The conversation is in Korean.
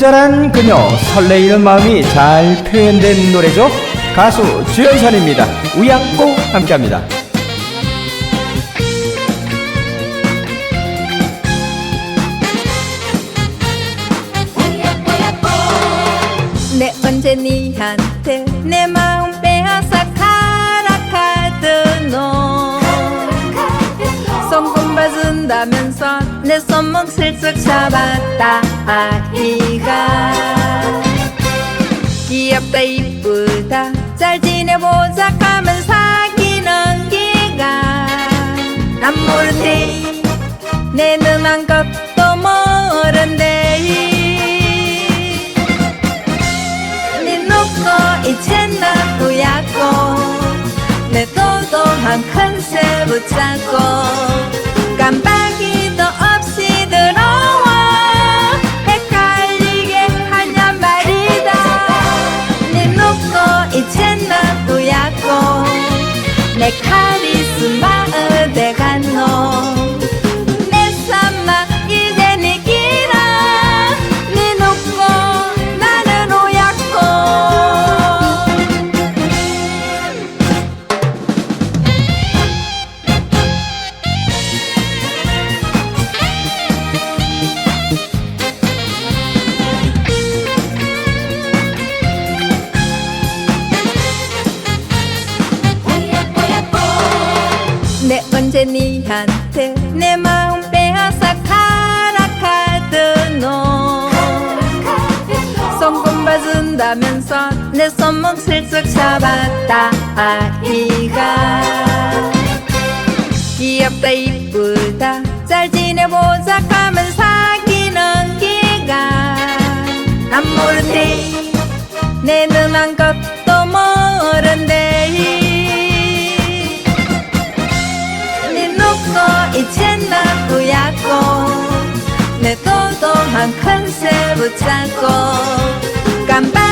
친절한 그녀 설레이는 마음이 잘 표현된 노래죠. 가수 주연선입니다. 우양고 함께합니다. 내 언제 니한테 내마 받은다면서 내 손목 슬쩍 잡았다 아이가. 귀엽다 이쁘다 잘 지내보자 하면 사귀는 기가. 난 모르지 내눈한 것도 모른대. 네 놓고 이제 나고야고 내 도도한 컨셉 붙잡고 니한테 내 마음 빼앗아 가라카드노. 송금 받은다면서 내 손목 슬쩍 잡았다 아이가. 귀엽다 이쁘다 잘 지내보자 하면 사귀는 기가 난 모르지 내눈 한 것 한 컨셉 붙잡고 깜빡